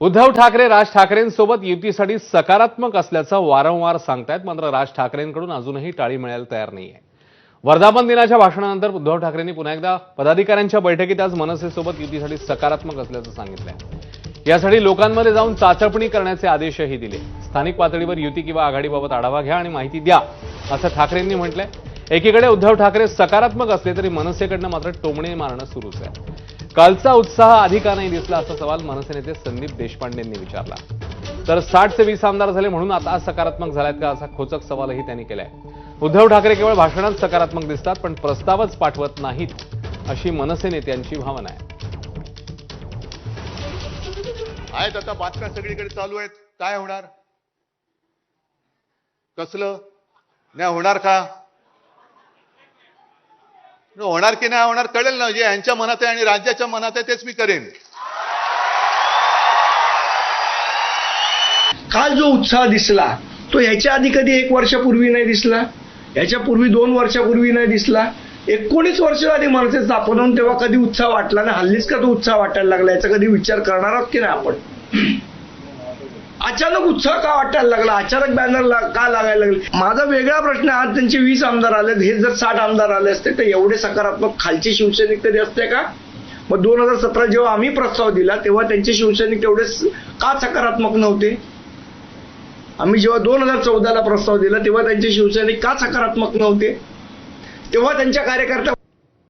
उद्धव ठाकरे राज ठाकरेंसोबत युतीसाठी सकारात्मक असल्याचं वारंवार सांगतायत मात्र राज ठाकरेंकडून अजूनही टाळी मिळायला तयार नाहीये. वर्धापन दिनाच्या भाषणानंतर उद्धव ठाकरेंनी पुन्हा एकदा पदाधिकाऱ्यांच्या बैठकीत आज मनसेसोबत युतीसाठी सकारात्मक असल्याचं सांगितलंय. यासाठी लोकांमध्ये जाऊन चाचपणी करण्याचे आदेशही दिले. स्थानिक पातळीवर युती किंवा आघाडीबाबत आढावा घ्या आणि माहिती द्या असं ठाकरेंनी म्हटलंय. एकीकडे उद्धव ठाकरे सकारात्मक असले तरी मनसेकडनं मात्र टोमणे मारणं सुरूच आहे. कालचा उत्साह आधी का नाही दिसला असा सवाल मनसे नेते संदीप देशपांडेंनी विचारला. तर साठ ते वीस आमदार झाले म्हणून आता सकारात्मक झाल्यात का असा खोचक सवालही त्यांनी केलाय. उद्धव ठाकरे केवळ भाषणात सकारात्मक दिसतात पण प्रस्तावच पाठवत नाहीत अशी मनसे नेत्यांची भावना आहे. आहेत आता बातम्या सगळीकडे चालू आहेत. काय होणार? कसलं? नाही होणार का? होणार की नाही होणार कळेल ना. जे यांच्या मनात आहे आणि राज्याच्या मनात आहे तेच मी करेन. काल जो उत्साह दिसला तो ह्याच्या आधी कधी एक वर्षापूर्वी नाही दिसला? याच्या पूर्वी दोन वर्षापूर्वी नाही दिसला? एकोणीस वर्ष आधी मनसे स्थापन होऊन तेव्हा कधी उत्साह वाटला ना हल्लीच का तो उत्साह वाटायला लागला? याचा कधी विचार करणार आहोत की नाही आपण? अचानक उत्साह का वाटायला लागला? अचानक बॅनर का लागायला लागले? माझा वेगळा प्रश्न आज त्यांचे वीस आमदार आले हे जर साठ आमदार आले असते तर एवढे सकारात्मक खालचे शिवसैनिक तरी असते का? मग दोन हजार सतरा जेव्हा आम्ही प्रस्ताव दिला तेव्हा त्यांचे शिवसैनिक तेवढे का सकारात्मक नव्हते? आम्ही जेव्हा दोन हजार चौदाला प्रस्ताव दिला तेव्हा त्यांचे शिवसैनिक का सकारात्मक नव्हते? तेव्हा त्यांच्या कार्यकर्त्या